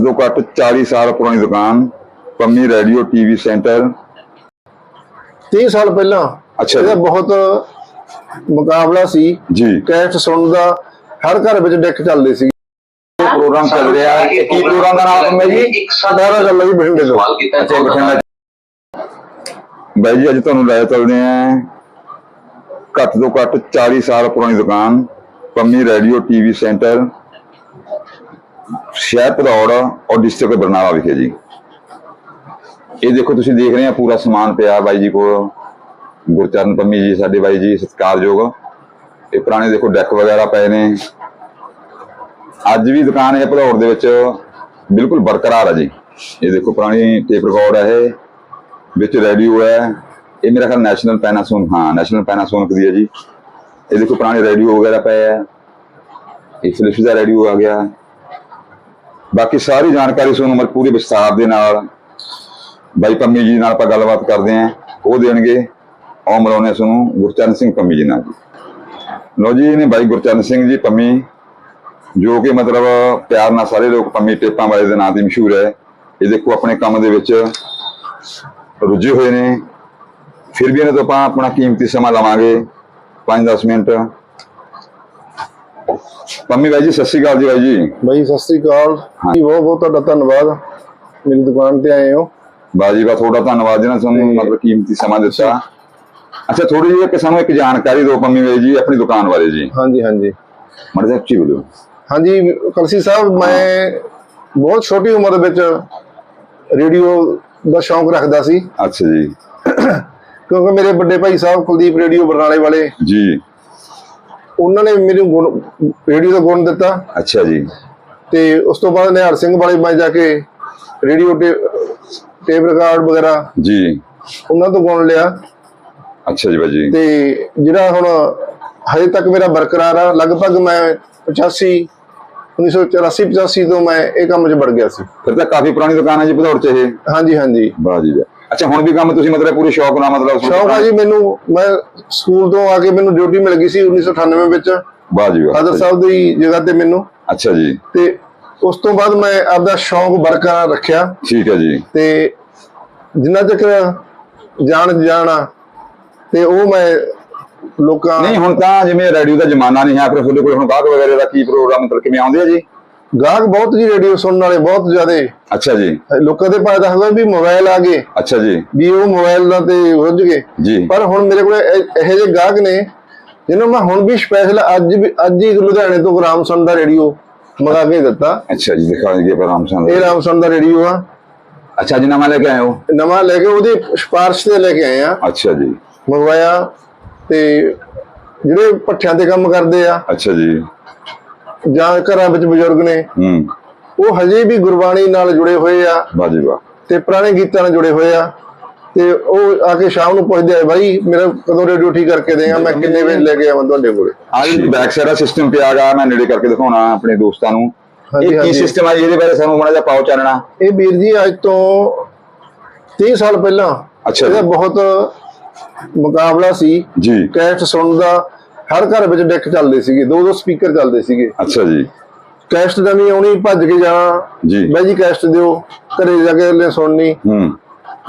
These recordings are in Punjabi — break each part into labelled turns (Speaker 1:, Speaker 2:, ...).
Speaker 1: ਘੱਟ ਤੋਂ ਘੱਟ 40 ਸਾਲ ਪੁਰਾਣੀ ਦੁਕਾਨ ਪੰਮੀ ਰੇਡੀਓ ਟੀਵੀ ਸੈਂਟਰ।
Speaker 2: 30 ਸਾਲ ਪਹਿਲਾਂ
Speaker 1: ਅੱਛਾ
Speaker 2: ਇਹਦਾ। ਬਹੁਤ ਮੁਕਾਬਲਾ ਸੀ।
Speaker 1: ਜੀ।
Speaker 2: ਕੈਸਟ ਸੁਣਨ ਦਾ ਹਰ ਘਰ ਵਿੱਚ ਡੈਕ ਚੱਲਦੇ ਸੀ।
Speaker 1: ਪ੍ਰੋਗਰਾਮ ਚੱਲ ਰਿਹਾ ਹੈ। ਕੀ ਪ੍ਰੋਗਰਾਮ ਦਾ ਨਾਮ ਹੈ ਜੀ?
Speaker 3: ਇੱਕ ਸਾਡਾ
Speaker 2: ਚੱਲਦਾ ਜੀ ਬਠਿੰਡੇ ਤੋਂ
Speaker 1: ਅੱਛਾ ਬਠਿੰਡਾ ਬਾਈ ਜੀ ਅੱਜ ਤੁਹਾਨੂੰ ਲੈ ਚੱਲਦੇ ਆਂ ਘੱਟ ਤੋਂ ਘੱਟ 40 ਸਾਲ ਪੁਰਾਣੀ ਦੁਕਾਨ ਪੰਮੀ ਰੇਡੀਓ ਟੀਵੀ ਸੈਂਟਰ। ਸ਼ਹਿਰ ਭਦੌੜ ਔਰ ਡਿਸਟ੍ਰਿਕਟ ਬਰਨਾਲਾ ਵਿਖੇ ਜੀ। ਇਹ ਦੇਖੋ, ਤੁਸੀਂ ਦੇਖ ਰਹੇ ਆ ਪੂਰਾ ਸਮਾਨ ਪਿਆ ਬਾਈ ਜੀ ਕੋਲ। ਗੁਰਚਰਨ ਪੰਮੀ ਜੀ, ਸਾਡੇ ਬਾਈ ਜੀ, ਸਤਿਕਾਰਯੋਗ। ਇਹ ਪੁਰਾਣੇ ਦੇਖੋ ਡੈਕ ਵਗੈਰਾ ਪਏ ਨੇ। ਅੱਜ ਵੀ ਦੁਕਾਨ ਹੈ ਭਦੌੜ ਦੇ ਵਿੱਚ। ਬਿਲਕੁਲ ਬਰਕਰਾਰ ਹੈ ਜੀ। ਇਹ ਦੇਖੋ, ਪੁਰਾਣੀ ਟੇਪ ਰਿਕਾਰਡ ਹੈ ਇਹ। ਵਿੱਚ ਰੇਡੀਓ ਹੈ। ਇਹ ਮੇਰਾ ਖਿਆਲ ਨੈਸ਼ਨਲ ਪੈਨਾਸੋਨ ਹਾਂ ਨੈਸ਼ਨਲ ਪੈਨਾਸੋਨਿਕ ਦੀ ਹੈ ਜੀ। ਇਹ ਦੇਖੋ, ਪੁਰਾਣੇ ਰੇਡੀਓ ਵਗੈਰਾ ਪਏ ਹੈ ਇਹ ਫਿਲਿਪਸ ਦਾ ਰੇਡੀਓ ਆ ਗਿਆ। ਬਾਕੀ ਸਾਰੀ ਜਾਣਕਾਰੀ ਤੁਹਾਨੂੰ ਮੈਂ ਪੂਰੀ ਵਿਸਥਾਰ ਦੇ ਨਾਲ ਬਾਈ ਪੰਮੀ ਜੀ ਨਾਲ ਆਪਾਂ ਗੱਲਬਾਤ ਕਰਦੇ ਆਂ ਉਹ ਦੇਣਗੇ। ਆਉ ਮਿਲਾਉਂਦੇ ਤੁਹਾਨੂੰ ਗੁਰਚਰਨ ਸਿੰਘ ਪੰਮੀ ਜੀ ਨਾਲ ਜੀ। ਲੋ ਜੀ ਨੇ ਬਾਈ ਗੁਰਚਰਨ ਸਿੰਘ ਜੀ ਪੰਮੀ, ਜੋ ਕਿ ਮਤਲਬ ਪਿਆਰ ਨਾਲ ਸਾਰੇ ਲੋਕ ਪੰਮੀ ਟੇਪਾਂ ਵਾਲੇ ਦੇ ਨਾਂ ਤੇ ਮਸ਼ਹੂਰ ਹੈ। ਇਹ ਦੇਖੋ ਆਪਣੇ ਕੰਮ ਦੇ ਵਿੱਚ ਰੁੱਝੇ ਹੋਏ ਨੇ। ਫਿਰ ਵੀ ਇਹਨਾਂ ਤੋਂ ਆਪਾਂ ਆਪਣਾ ਕੀਮਤੀ ਸਮਾਂ ਲਵਾਂਗੇ। 5-10 ਮਿੰਟ। ਪੰਮੀ ਬਾਈ ਜੀ ਸਤਿ ਸ਼੍ਰੀ ਅਕਾਲ ਜੀ ਬਾਈ ਜੀ।
Speaker 2: ਬਾਈ ਸਤਿ ਸ੍ਰੀ ਅਕਾਲ। ਜੀ ਬਹੁਤ ਬਹੁਤ ਤੁਹਾਡਾ ਧੰਨਵਾਦ। ਮੇਰੀ ਦੁਕਾਨ ਤੇ ਆਏ ਹੋ।
Speaker 1: ਬਾਜੀ ਬਾ ਤੁਹਾਡਾ ਧੰਨਵਾਦ ਜਿਹਨਾਂ ਤੁਹਾਨੂੰ ਮਤਲਬ ਕੀਮਤੀ ਸਮਾਂ ਦਿੱਤਾ। ਅੱਛਾ ਥੋੜੀ ਜਿਹੀ ਕਿ ਸਾਨੂੰ ਇੱਕ ਜਾਣਕਾਰੀ ਦਿਓ ਪੰਮੀ ਬਾਈ ਜੀ ਆਪਣੀ ਦੁਕਾਨ ਬਾਰੇ ਜੀ।
Speaker 2: ਹਾਂਜੀ ਹਾਂਜੀ।
Speaker 1: ਮੜੇ ਸਾਹਿਬ ਜੀ ਬੋਲੋ
Speaker 2: ਹਾਂਜੀ ਕਲਸੀ ਸਾਹਿਬ ਮੈਂ ਬਹੁਤ ਛੋਟੀ ਉਮਰ ਵਿੱਚ ਰੇਡੀਓ ਦਾ ਸ਼ੌਂਕ ਰੱਖਦਾ ਸੀ।
Speaker 1: ਅੱਛਾ ਜੀ।
Speaker 2: ਕਿਉਂਕਿ ਮੇਰੇ ਵੱਡੇ ਭਾਈ ਸਾਹਿਬ ਕੁਲਦੀਪ ਰੇਡੀਓ ਬਰਨਾਲੇ ਵਾਲੇ।
Speaker 1: ਜੀ।
Speaker 2: ਉਹਨਾਂ ਨੇ ਮੈਨੂੰ ਗੁਣ ਰੇਡੀਓ ਦਾ ਗੁਣ ਦਿੱਤਾ।
Speaker 1: ਅੱਛਾ ਜੀ।
Speaker 2: ਤੇ ਉਸ ਤੋਂ ਬਾਅਦ ਨਿਹਾਲ ਸਿੰਘ ਵਾਲੇ ਮੈਂ ਜਾ ਕੇ ਰੇਡੀਓ ਟੇ- ਟੇਪ ਰਿਕਾਰਡ ਵਗੈਰਾ
Speaker 1: ਜੀ।
Speaker 2: ਉਹਨਾਂ ਤੋਂ ਗੁਣ ਲਿਆ।
Speaker 1: ਅੱਛਾ ਜੀ ਬਾਈ ਜੀ
Speaker 2: ਤੇ ਜਿਹੜਾ ਹੁਣ ਹਜੇ ਤੱਕ ਮੇਰਾ ਬਰਕਰਾਰ ਆ ਲਗਭਗ ਮੈਂ 85 1984 85 ਤੋਂ ਮੈਂ ਇਹ ਕੰਮ 'ਚ ਵੜ ਗਿਆ ਸੀ।
Speaker 1: ਫਿਰ ਤਾਂ ਕਾਫੀ ਪੁਰਾਣੀ ਦੁਕਾਨ ਹੈ ਜੀ ਭਦੌੜ ਚ ਇਹ।
Speaker 2: ਹਾਂਜੀ ਹਾਂਜੀ।
Speaker 1: ਵਾਹ ਜੀ ਵਾਹ। ਅੱਛਾ ਹੁਣ ਵੀ ਕੰਮ ਤੁਸੀਂ ਮਤਲਬ ਪੂਰੇ ਸ਼ੌਕ ਨਾਲ ਮਤਲਬ
Speaker 2: ਸ਼ੌਂਕ ਆ ਜੀ ਮੈਨੂੰ ਮੈਂ ਸਕੂਲ ਤੋਂ ਆ ਕੇ ਮੈਨੂੰ ਡਿਊਟੀ ਮਿਲ ਗਈ ਸੀ 1998 ਵਿੱਚ।
Speaker 1: ਵਾਹ ਜੀ ਵਾਹ
Speaker 2: ਫਾਦਰ ਸਾਹਿਬ ਦੀ ਜਗ੍ਹਾ ਤੇ ਮੈਨੂੰ।
Speaker 1: ਅੱਛਾ ਜੀ।
Speaker 2: ਤੇ ਉਸ ਤੋਂ ਬਾਅਦ ਮੈਂ ਆਪਦਾ ਸ਼ੌਂਕ ਬਰਕਰਾਰ ਰੱਖਿਆ।
Speaker 1: ਠੀਕ ਹੈ ਜੀ।
Speaker 2: ਤੇ ਜਿੰਨਾ ਤੱਕ ਜਾਣ ਜਾਣਾ ਤੇ ਉਹ ਮੈਂ ਲੋਕਾਂ
Speaker 1: ਨਹੀਂ ਹੁਣ ਤਾਂ ਜਿਵੇਂ ਰੇਡੀਓ ਦਾ ਜ਼ਮਾਨਾ ਨਹੀਂ ਹੈ ਫਿਰ ਤੁਹਾਡੇ ਕੋਲ ਹੁਣ ਬਾਅਦ ਵਗੈਰੇ ਦਾ ਕੀ ਪ੍ਰੋਗਰਾਮ ਮਤਲਬ ਕਿਵੇਂ ਆਉਂਦੇ ਆ ਜੀ?
Speaker 2: ਗਾਹਕ ਬਹੁਤ ਜੀ ਰੇਡੀਓ ਸੁਣਨ ਵਾਲੇ ਬਹੁਤ ਜ਼ਿਆਦੇ।
Speaker 1: ਅੱਛਾ ਜੀ।
Speaker 2: ਲੋਕਾਂ ਦੇ ਪਾਸ ਹੈਗਾ ਵੀ ਮੋਬਾਈਲ ਆ ਗਏ।
Speaker 1: ਅੱਛਾ ਜੀ।
Speaker 2: ਵੀ ਉਹ ਮੋਬਾਈਲ ਦਾ ਤੇ ਰੁੱਝ ਗਏ।
Speaker 1: ਜੀ।
Speaker 2: ਪਰ ਹੁਣ ਮੇਰੇ ਕੋਲ ਇਹ- ਜਿਹੇ ਗਾਹਕ ਨੇ ਜਿਹਨੂੰ ਮੈਂ ਹੁਣ ਵੀ ਸਪੈਸ਼ਲ ਅੱਜ ਵੀ ਅੱਜ ਹੀ ਲੁਧਿਆਣੇ ਤੋਂ ਰਾਮਸਨ ਦਾ ਰੇਡੀਓ ਮੰਗਾ ਕੇ ਦਿੱਤਾ।
Speaker 1: ਅੱਛਾ ਜੀ ਦਿਖਾਉਂਗੇ ਪਰ ਰਾਮ ਸਿੰਘ
Speaker 2: ਇਹ ਰਾਮਸਨ ਦਾ ਰੇਡੀਓ ਆ।
Speaker 1: ਅੱਛਾ ਜੀ ਨਵਾਂ ਲੈ ਕੇ ਆਏ ਹੋ?
Speaker 2: ਨਵਾਂ ਲੈ ਕੇ ਉਹਦੀ ਸਿਫਾਰਿਸ਼ ਤੇ ਲੈ ਕੇ ਆਏ ਆ।
Speaker 1: ਅੱਛਾ ਜੀ।
Speaker 2: ਮੰਗਵਾਇਆ ਤੇ ਜਿਹੜੇ ਪੱਠਿਆਂ ਤੇ ਕੰਮ ਕਰਦੇ ਆ।
Speaker 1: ਅੱਛਾ ਜੀ।
Speaker 2: ਜਾਂ ਘਰਾਂ ਵਿੱਚ ਬਜ਼ੁਰਗ ਨੇ
Speaker 1: ਹੂੰ।
Speaker 2: ਉਹ ਹਜੇ ਵੀ ਗੁਰਬਾਣੀ ਨਾਲ ਜੁੜੇ ਹੋਏ ਆ।
Speaker 1: ਵਾਹ ਜੀ ਵਾਹ।
Speaker 2: ਤੇ ਪੁਰਾਣੇ ਗੀਤਾਂ ਨਾਲ ਜੁੜੇ ਹੋਏ ਆ। ਤੇ ਉਹ ਆ ਕੇ ਸ਼ਾਮ ਨੂੰ ਪੁੱਛਦੇ ਆ ਬਾਈ ਮੇਰਾ ਕਦੋਂ ਰੇਡੀਓ ਠੀਕ ਕਰਕੇ ਦੇਗਾ ਮੈਂ ਕਿੰਨੇ ਵਜੇ ਲੈ ਕੇ ਆਵਾਂ ਤੁਹਾਡੇ ਕੋਲੇ?
Speaker 1: ਆ ਜੀ ਬੈਕ ਸਾਈਡ ਦਾ ਸਿਸਟਮ ਪਿਆ ਗਾ ਮੈਂ ਨੇੜੇ ਕਰਕੇ ਦਿਖਾਉਣਾ ਆਪਣੇ ਦੋਸਤਾਂ ਨੂੰ। ਇਹ ਕੀ। ਸਿਸਟਮ ਆ? ਇਹਦੇ ਬਾਰੇ ਸਾਨੂੰ ਮਾੜਾ ਜਿਹਾ ਪਾਓ ਚਾਨਣਾ।
Speaker 2: ਇਹ ਵੀਰ ਜੀ ਅੱਜ ਤੋਂ 30 ਸਾਲ ਪਹਿਲਾਂ
Speaker 1: ਅੱਛਾ
Speaker 2: ਇਹਦਾ। ਬਹੁਤ ਮੁਕਾਬਲਾ ਸੀ।
Speaker 1: ਜੀ।
Speaker 2: ਕੈਸਟ ਸੁਣਨ ਦਾ ਹਰ ਘਰ ਵਿੱਚ ਡੈਕ ਚੱਲਦੇ ਸੀਗੇ ਦੋ ਦੋ ਸਪੀਕਰ ਚੱਲਦੇ ਸੀਗੇ।
Speaker 1: ਅੱਛਾ ਜੀ।
Speaker 2: ਕੈਸਟ ਨਵੀਂ ਆਉਣੀ ਭੱਜ ਕੇ ਜਾਣਾ।
Speaker 1: ਜੀ।
Speaker 2: ਬਾਈ ਜੀ ਕੈਸਟ ਦਿਓ ਘਰੇ ਜਾ ਕੇ ਲੈ ਸੁਣਨੀ।
Speaker 1: ਹੂੰ।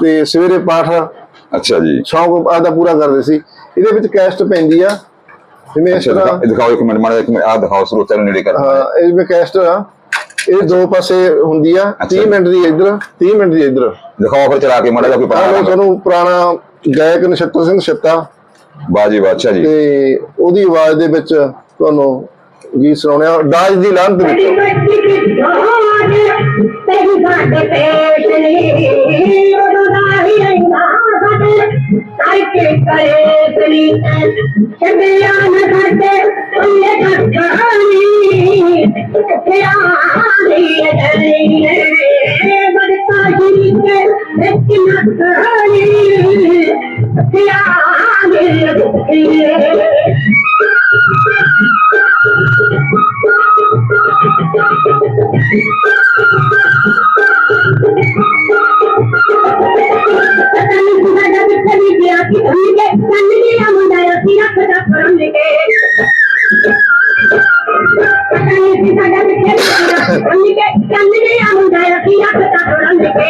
Speaker 2: ਤੇ ਸਵੇਰੇ ਪਾਠ
Speaker 1: ਅੱਛਾ ਜੀ।
Speaker 2: ਸ਼ੌਂਕ ਆਦਾ ਪੂਰਾ ਕਰਦੇ ਸੀ। ਇਹਦੇ ਵਿੱਚ ਕੈਸਟ ਪੈਂਦੀ ਆ। ਜਿਵੇਂ ਇਸ ਤਰ੍ਹਾਂ
Speaker 1: ਦਿਖਾ- ਦਿਖਾਓ ਇੱਕ ਮਿੰਟ ਮਾੜਾ ਇੱਕ ਮਿੰਟ ਆ ਦਿਖਾਓ ਸਰੋਤਿਆਂ ਨੂੰ ਨੇੜੇ ਕਰ।
Speaker 2: ਹਾਂ ਇਹ ਵਿੱਚ ਕੈਸਟ ਆ ਇਹ ਦੋ ਪਾਸੇ ਹੁੰਦੀ ਆ। 30 ਮਿੰਟ ਦੀ ਇੱਧਰ 30 ਮਿੰਟ ਦੀ ਇੱਧਰ।
Speaker 1: ਦਿਖਾਓ ਫਿਰ ਚਲਾ ਕੇ ਮਾੜਾ ਜਿਹਾ ਕੋਈ ਪਤਾ
Speaker 2: ਤੁਹਾਨੂੰ ਪੁਰਾਣਾ ਗਾਇਕ ਨਛੱਤਰ ਸਿੰਘ ਛੱਤਾ।
Speaker 1: ਬਾਜੀ ਅੱਛਾ ਜੀ।
Speaker 2: ਤੇ ਉਹਦੀ ਆਵਾਜ਼ ਦੇ ਵਿੱਚ ਤੁਹਾਨੂੰ ਗੀਤ ਸੁਣਾਉਣਿਆ ਦਾਜ ਦੀ ਲਾਹਨਤ ਦੇ
Speaker 4: ਤੇਰੀ
Speaker 2: ਵਿੱਚ
Speaker 4: ਕਰਕੇ ਕਰੇ ਤੇਰੀ ਚੰਗਿਆ ਨਾ ਕਰਦੇ ਉਹਨੇ ਕੱਖਾਨੀ ਕਿਆ ਦੀ ਸੀ ਰੱਖ ਦਾ ਪਰਮ ਲਿਕੇ ਪਤਨੀ ਸੁਣਾ ਦੇ ਕਲੀ ਗਿਆ ਉਹਨੇ ਕੇ ਕੰਨੀ ਆ ਮੁੰਡਾ ਰੰਗ ਕੇ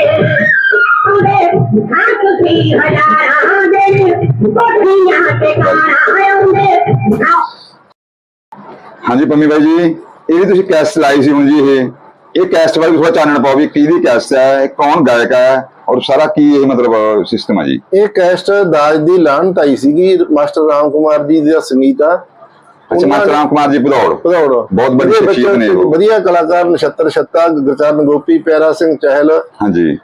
Speaker 4: ਆਉਂਦੇ ਹੱਥ ਸੀ ਹਜ਼ਾਰਾਂ ਦੇ ਕੋਠੀਆਂ ਤੇ ਕਾਰਾਂ ਆਉਂਦੇ
Speaker 1: ਹਾਂਜੀ ਪੰਮੀ ਬਾਈ ਜੀ, ਇਹ ਵੀ ਤੁਸੀਂ ਕੈਸਟ ਲਾਈ ਸੀ ਹੁਣ ਜੀ ਇਹ। ਇਹ ਕੈਸਟ ਬਾਰੇ ਥੋੜਾ ਚਾਨਣ ਪਾਓ ਵੀ ਕਿਹਦੀ ਕੈਸਟ ਹੈ ਇਹ ਕੌਣ ਗਾਇਕ ਹੈ ਔਰ ਸਾਰਾ ਕੀ ਇਹ ਮਤਲਬ ਸਿਸਟਮ ਹੈ ਜੀ?
Speaker 2: ਇਹ ਕੈਸਟ ਦਾਜ ਦੀ ਲਾਹਨਤ ਆਈ ਸੀਗੀ ਮਾਸਟਰ ਰਾਮ ਕੁਮਾਰ ਜੀ ਦਾ ਸੰਗੀਤ ਆ।
Speaker 1: ਅੱਛਾ ਮਾਸਟਰ ਰਾਮ ਕੁਮਾਰ ਜੀ ਭਦੌੜ।
Speaker 2: ਭਦੌੜ।
Speaker 1: ਬਹੁਤ
Speaker 2: ਵਧੀਆ
Speaker 1: ਸ਼ਖਸੀਅਤ ਨੇ ਉਹ।
Speaker 2: ਵਧੀਆ ਕਲਾਕਾਰ ਨਛੱਤਰ ਛੱਤਾ ਗੁਰਚਰਨ ਗੋਪੀ ਪਿਆਰਾ ਸਿੰਘ ਚਹਿਲ।
Speaker 1: ਹਾਂਜੀ।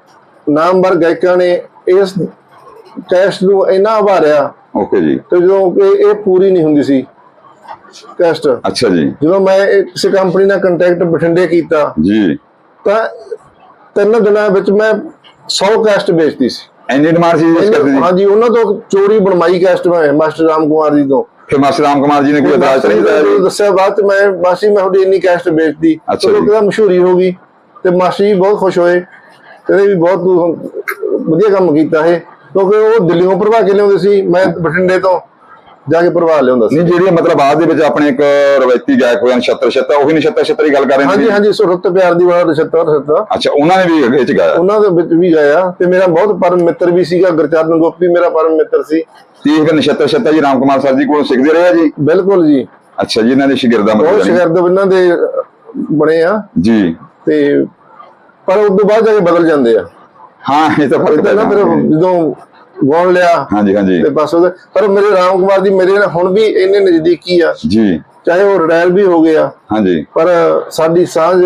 Speaker 2: ਨਾਮਵਰ ਗਾਇਕਾਂ ਨੇ ਇਸ ਕੈਸਟ ਨੂੰ ਇੰਨਾ ਉਭਾਰਿਆ
Speaker 1: ਓਕੇ ਜੀ।
Speaker 2: ਤੇ ਜਦੋਂ ਇਹ ਪੂਰੀ ਨਹੀਂ ਹੁੰਦੀ ਸੀ ਕੈਸਟ
Speaker 1: ਅੱਛਾ ਜੀ।
Speaker 2: ਜਦੋਂ ਮੈਂ ਕਿਸੇ ਕੰਪਨੀ ਨਾਲ ਕੰਟੈਕਟ ਬਠਿੰਡੇ ਕੀਤਾ
Speaker 1: ਜੀ।
Speaker 2: ਤਾਂ ਤਿੰਨ ਦਿਨਾਂ ਵਿੱਚ ਮੈਂ 100 ਕੈਸਟ ਵੇਚਤੀ ਸੀ।
Speaker 1: ਐਨੀ ਡਿਮਾਂਡ ਸੀ ਇਸ ਕਰਦੇ ਜੀ
Speaker 2: ਹਾਂਜੀ ਉਹਨਾਂ ਤੋਂ ਚੋਰੀ ਬਣਵਾਈ ਕੈਸਟ ਮੈਂ ਮਾਸਟਰ ਰਾਮ ਕੁਮਾਰ ਜੀ ਤੋਂ।
Speaker 1: ਫਿਰ ਮਾਸਟਰ ਰਾਮ ਕੁਮਾਰ ਜੀ ਨੇ ਕੋਈ ਇਤਰਾਜ਼ ਨਹੀਂ
Speaker 2: ਦੱਸਿਆ ਬਾਅਦ ਚ ਮੈਂ ਮਾਸੀ ਮੈਂ ਤੁਹਾਡੀ ਇੰਨੀ ਕੈਸਟ ਚਲੋ
Speaker 1: ਜੀ।
Speaker 2: ਕਿਹਦਾ ਮਸ਼ਹੂਰੀ ਹੋ ਗਈ। ਤੇ ਮਾਸੀ ਜੀ ਬਹੁਤ ਖੁਸ਼ ਹੋਏ। ਕਹਿੰਦੇ ਵੀ ਬਹੁਤ ਤੂੰ ਵਧੀਆ ਕੰਮ ਕੀਤਾ ਇਹ। ਕਿਉਂਕਿ ਉਹ ਦਿੱਲੀੋਂ ਭਰਵਾ ਕੇ ਲਿਆਉਂਦੇ ਸੀ। ਮੈਂ ਬਠਿੰਡੇ ਤੋਂ। ਜਾ ਕੇ ਭਰਵਾ ਲਿਆਉਂਦਾ ਸੀ।
Speaker 1: ਨਹੀਂ ਜਿਹੜੀ ਮਤਲਬ ਬਾਅਦ ਦੇ ਵਿੱਚ ਆਪਣੇ ਇੱਕ ਰਵਾਇਤੀ ਗਾਇਕ ਹੋਏ ਹਨ ਛੱਤਰ ਛੱਤਾ ਉਹੀ ਨਛੱਤਰ ਛੱਤਰ ਦੀ ਗੱਲ ਕਰ ਰਹੇ ਨੇ।
Speaker 2: ਹਾਂਜੀ? ਹਾਂਜੀ ਸੁਰਤ ਪਿਆਰ ਦੀ ਵਾਲਾ ਨਛੱਤਰ ਸੱਤਾ
Speaker 1: ਅੱਛਾ ਉਹਨਾਂ ਨੇ ਵੀ ਇਹ ਚ ਗਾਇਆ?
Speaker 2: ਉਹਨਾਂ ਦੇ ਵਿੱਚ ਵੀ ਗਾਇਆ ਤੇ ਮੇਰਾ ਬਹੁਤ ਪਰਮ ਮਿੱਤਰ ਵੀ ਸੀਗਾ ਗੁਰਚਰਨ ਗੋਪੀ ਮੇਰਾ ਪਰਮ ਮਿੱਤਰ ਸੀ।
Speaker 1: ਤੇ ਇਹ ਫਿਰ ਨਛੱਤਰ ਛੱਤਾ ਜੀ ਰਾਮ ਕੁਮਾਰ ਸਰ ਜੀ ਕੋਲੋਂ ਸਿੱਖਦੇ ਰਹੇ ਆ ਜੀ?
Speaker 2: ਬਿਲਕੁਲ ਜੀ।
Speaker 1: ਅੱਛਾ ਜੀ ਇਹਨਾਂ ਦੇ ਸ਼ਾਗਿਰਦਾਂ
Speaker 2: ਬਹੁਤ
Speaker 1: ਮਤਲਬ ਜਾਣੀ।
Speaker 2: ਸ਼ਗਿਰਦ ਇਹਨਾਂ ਦੇ ਬਣੇ ਆ।
Speaker 1: ਜੀ।
Speaker 2: ਤੇ ਪਰ ਉਸ ਤੋਂ ਬਾਅਦ ਜਾ ਕੇ ਬਦਲ ਜਾਂਦੇ ਆ।
Speaker 1: ਹਾਂ ਇਹ ਤਾਂ ਫ਼ਰਕ
Speaker 2: ਤਾਂ ਨਾ ਫਿਰ ਜਦੋਂ ਗਾਉਣ ਲਿਆ।
Speaker 1: ਹਾਂਜੀ ਹਾਂਜੀ।
Speaker 2: ਤੇ ਬਸ ਉਹਦੇ ਪਰ ਮੇਰੇ ਰਾਮ ਕੁਮਾਰ ਜੀ ਮੇਰੇ ਨਾਲ ਹੁਣ ਵੀ ਇੰਨੇ ਨਜ਼ਦੀਕੀ ਆ।
Speaker 1: ਜੀ।
Speaker 2: ਚਾਹੇ ਉਹ ਰਿਟਾਇਰ ਵੀ ਹੋ ਗਿਆ
Speaker 1: ਹਾਂਜੀ।
Speaker 2: ਪਰ ਸਾਡੀ ਸਾਂਝ